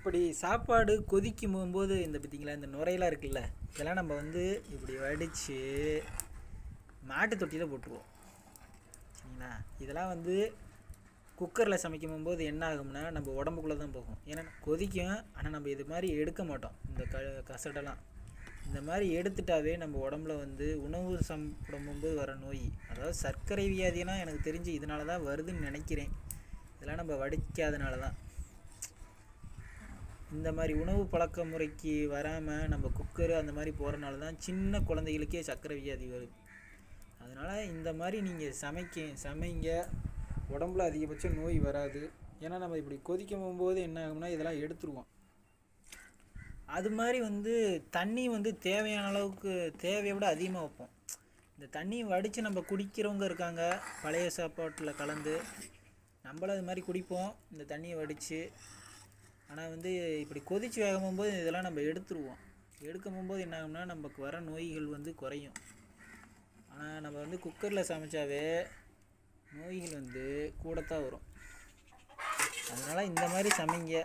இப்படி சாப்பாடு கொதிக்கும் போகும்போது இந்த பார்த்தீங்களா இந்த நுரையெல்லாம் இருக்குல்ல இதெல்லாம் நம்ம வந்து இப்படி வடித்து மாட்டு தொட்டியில் போட்டுருவோம். சரிங்களா? இதெல்லாம் வந்து குக்கரில் சமைக்கும் போது என்ன ஆகும்னா நம்ம உடம்புக்குள்ளே தான் போகும். ஏன்னா கொதிக்கும் ஆனால் நம்ம இது மாதிரி எடுக்க மாட்டோம். இந்த க கசடெல்லாம். இந்த மாதிரி எடுத்துட்டாவே நம்ம உடம்புல வந்து உணவு சாப்பிடும்போது வர நோய் அதாவது சர்க்கரை வியாதியெல்லாம் எனக்கு தெரிஞ்சு இதனால தான் வருதுன்னு நினைக்கிறேன். இதெல்லாம் நம்ம வடிக்காதனால தான் இந்த மாதிரி உணவு பழக்க முறைக்கு வராமல் நம்ம குக்கரு அந்த மாதிரி போகிறனால தான் சின்ன குழந்தைகளுக்கே சர்க்கரை வியாதி வருது. அதனால் இந்த மாதிரி நீங்கள் சமைக்க சமைங்க. உடம்புல அதிகபட்சம் நோய் வராது. ஏன்னா நம்ம இப்படி கொதிக்கும் போகும்போது என்ன ஆகும்னா இதெல்லாம் எடுத்துருவோம். அது மாதிரி வந்து தண்ணி வந்து தேவையான அளவுக்கு தேவையை விட அதிகமாக வைப்போம். இந்த தண்ணி வடித்து நம்ம குடிக்கிறவங்க இருக்காங்க. பழைய சாப்பாட்டில் கலந்து நம்மளும் அது மாதிரி குடிப்போம். இந்த தண்ணியை வடித்து ஆனால் வந்து இப்படி கொதிச்சு வேகும் போது இதெல்லாம் நம்ம எடுத்துருவோம். எடுக்கும் போகும்போது என்ன ஆகும்னா நமக்கு வர நோய்கள் வந்து குறையும். ஆனால் நம்ம வந்து குக்கரில் சமைச்சாவே நோய்கள் வந்து கூடத்தான் வரும். அதனால் இந்த மாதிரி சமைங்க.